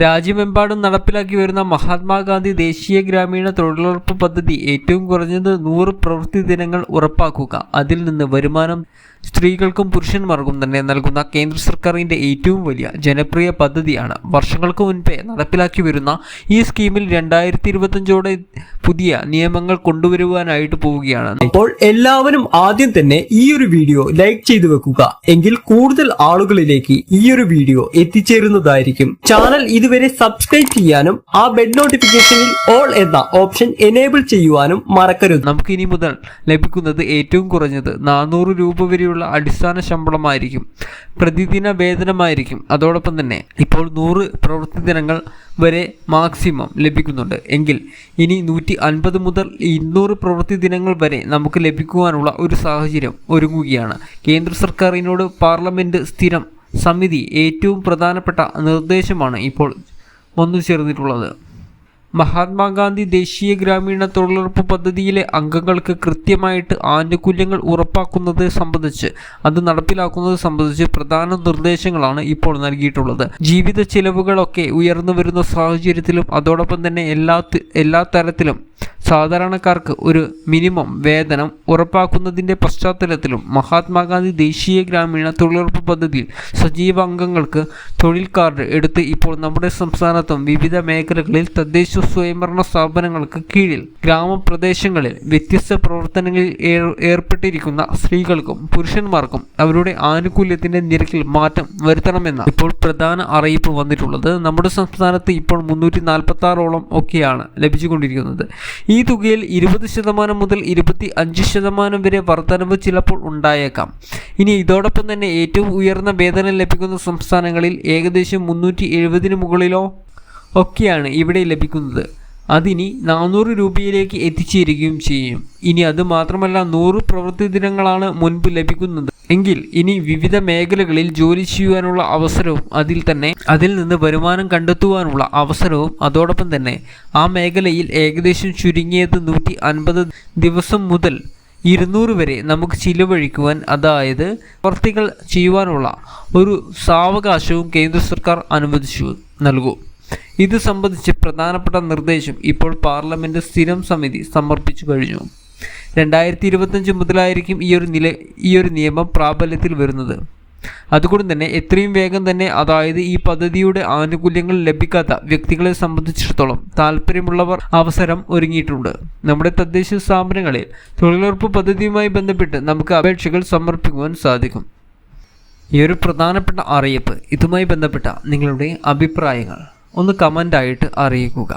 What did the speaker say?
രാജ്യമെമ്പാടും നടപ്പിലാക്കി വരുന്ന മഹാത്മാഗാന്ധി ദേശീയ ഗ്രാമീണ തൊഴിലുറപ്പ് പദ്ധതി ഏറ്റവും കുറഞ്ഞത് നൂറ് പ്രവൃത്തി ദിനങ്ങൾ ഉറപ്പാക്കുക. അതിൽ നിന്ന് വരുമാനം സ്ത്രീകൾക്കും പുരുഷന്മാർക്കും തന്നെ നൽകുന്ന കേന്ദ്ര സർക്കാരിന്റെ ഏറ്റവും വലിയ ജനപ്രിയ പദ്ധതിയാണ്. വർഷങ്ങൾക്ക് മുൻപേ നടപ്പിലാക്കി വരുന്ന ഈ സ്കീമിൽ രണ്ടായിരത്തി ഇരുപത്തഞ്ചോടെ പുതിയ നിയമങ്ങൾ കൊണ്ടുവരുവാനായിട്ട് പോവുകയാണ്. അപ്പോൾ എല്ലാവരും ആദ്യം തന്നെ ഈ ഒരു വീഡിയോ ലൈക്ക് ചെയ്തു വെക്കുക. എങ്കിൽ കൂടുതൽ ആളുകളിലേക്ക് ഈ ഒരു വീഡിയോ എത്തിച്ചേരുന്നതായിരിക്കും. ചാനൽ ഇതുവരെ സബ്സ്ക്രൈബ് ചെയ്യാനും ആ ബെഡ് നോട്ടിഫിക്കേഷനിൽ ഓൾ എന്ന ഓപ്ഷൻ എനേബിൾ ചെയ്യുവാനും മറക്കരുത്. നമുക്ക് ഇനി മുതൽ ലഭിക്കുന്നത് ഏറ്റവും കുറഞ്ഞത് നാനൂറ് രൂപ വരെയുള്ള അടിസ്ഥാന ശമ്പളമായിരിക്കും. പ്രതിദിന വേതനമായിരിക്കും. അതോടൊപ്പം തന്നെ ഇപ്പോൾ നൂറ് പ്രവൃത്തി ദിനങ്ങൾ വരെ മാക്സിമം ലഭിക്കുന്നുണ്ട്. എങ്കിൽ ഇനി നൂറ്റി അൻപത് മുതൽ ഇരുന്നൂറ് പ്രവൃത്തി ദിനങ്ങൾ വരെ നമുക്ക് ലഭിക്കുവാനുള്ള ഒരു സാഹചര്യം ഒരുങ്ങുകയാണ്. കേന്ദ്ര സർക്കാരിനോട് പാർലമെന്റ് സ്ഥിരം സമിതി ഏറ്റവും പ്രധാനപ്പെട്ട നിർദ്ദേശമാണ് ഇപ്പോൾ വന്നു ചേർന്നിട്ടുള്ളത്. മഹാത്മാഗാന്ധി ദേശീയ ഗ്രാമീണ തൊഴിലുറപ്പ് പദ്ധതിയിലെ അംഗങ്ങൾക്ക് കൃത്യമായിട്ട് ആനുകൂല്യങ്ങൾ ഉറപ്പാക്കുന്നത് സംബന്ധിച്ച് അത് നടപ്പിലാക്കുന്നത് സംബന്ധിച്ച് പ്രധാന നിർദ്ദേശങ്ങളാണ് ഇപ്പോൾ നൽകിയിട്ടുള്ളത്. ജീവിത ചെലവുകളൊക്കെ ഉയർന്നു വരുന്ന സാഹചര്യത്തിലും അതോടൊപ്പം തന്നെ എല്ലാ എല്ലാ തരത്തിലും സാധാരണക്കാർക്ക് ഒരു മിനിമം വേതനം ഉറപ്പാക്കുന്നതിന്റെ പശ്ചാത്തലത്തിലും മഹാത്മാഗാന്ധി ദേശീയ ഗ്രാമീണ തൊഴിലുറപ്പ് പദ്ധതിയിൽ സജീവ അംഗങ്ങൾക്ക് തൊഴിൽ കാർഡ് എടുത്ത് ഇപ്പോൾ നമ്മുടെ സംസ്ഥാനത്തും വിവിധ മേഖലകളിൽ തദ്ദേശ സ്വയംഭരണ സ്ഥാപനങ്ങൾക്ക് കീഴിൽ ഗ്രാമപ്രദേശങ്ങളിൽ വ്യത്യസ്ത പ്രവർത്തനങ്ങളിൽ ഏർപ്പെട്ടിരിക്കുന്ന സ്ത്രീകൾക്കും പുരുഷന്മാർക്കും അവരുടെ ആനുകൂല്യത്തിന്റെ നിരക്കിൽ മാറ്റം വരുത്തണമെന്ന ഇപ്പോൾ പ്രധാന അറിയിപ്പ് വന്നിട്ടുള്ളത്. നമ്മുടെ സംസ്ഥാനത്ത് ഇപ്പോൾ മുന്നൂറ്റി നാൽപ്പത്തി ആറോളം ഒക്കെയാണ് ലഭിച്ചുകൊണ്ടിരിക്കുന്നത്. ഈ തുകയിൽ ഇരുപത് ശതമാനം മുതൽ ഇരുപത്തി അഞ്ച് ശതമാനം വരെ വർധനവ് ചിലപ്പോൾ ഉണ്ടായേക്കാം. ഇനി ഇതോടൊപ്പം തന്നെ ഏറ്റവും ഉയർന്ന വേതനം ലഭിക്കുന്ന സംസ്ഥാനങ്ങളിൽ ഏകദേശം മുന്നൂറ്റി എഴുപതിന് മുകളിലോ ഒക്കെയാണ് ഇവിടെ ലഭിക്കുന്നത്. അതിനി നാനൂറ് രൂപയിലേക്ക് എത്തിച്ചേരുകയും ചെയ്യും. ഇനി അത് മാത്രമല്ല നൂറ് പ്രവൃത്തി ദിനങ്ങളാണ് മുൻപ് ലഭിക്കുന്നത്. എങ്കിൽ ഇനി വിവിധ മേഖലകളിൽ ജോലി ചെയ്യുവാനുള്ള അവസരവും അതിൽ തന്നെ അതിൽ നിന്ന് വരുമാനം കണ്ടെത്തുവാനുള്ള അവസരവും അതോടൊപ്പം തന്നെ ആ മേഖലയിൽ ഏകദേശം ചുരുങ്ങിയത് നൂറ്റി അൻപത് ദിവസം മുതൽ ഇരുന്നൂറ് വരെ നമുക്ക് ചിലവഴിക്കുവാൻ അതായത് പ്രവർത്തികൾ ചെയ്യുവാനുള്ള ഒരു സാവകാശവും കേന്ദ്ര സർക്കാർ അനുവദിച്ചു നൽകും. ഇത് സംബന്ധിച്ച് പ്രധാനപ്പെട്ട നിർദ്ദേശം ഇപ്പോൾ പാർലമെന്റ് സ്ഥിരം സമിതി സമർപ്പിച്ചു കഴിഞ്ഞു. രണ്ടായിരത്തി ഇരുപത്തഞ്ച് മുതലായിരിക്കും ഈ ഒരു നില ഈ ഒരു നിയമം പ്രാബല്യത്തിൽ വരുന്നത്. അതുകൊണ്ട് തന്നെ എത്രയും വേഗം തന്നെ അതായത് ഈ പദ്ധതിയുടെ ആനുകൂല്യങ്ങൾ ലഭിക്കാത്ത വ്യക്തികളെ സംബന്ധിച്ചിടത്തോളം താല്പര്യമുള്ളവർ അവസരം ഒരുങ്ങിയിട്ടുണ്ട്. നമ്മുടെ തദ്ദേശ സ്ഥാപനങ്ങളിൽ തൊഴിലുറപ്പ് പദ്ധതിയുമായി ബന്ധപ്പെട്ട് നമുക്ക് അപേക്ഷകൾ സമർപ്പിക്കുവാൻ സാധിക്കും. ഈ ഒരു പ്രധാനപ്പെട്ട അറിയിപ്പ് ഇതുമായി ബന്ധപ്പെട്ട നിങ്ങളുടെ അഭിപ്രായങ്ങൾ. ഒന്ന് കമന്റായിട്ട് അറിയിക്കുക.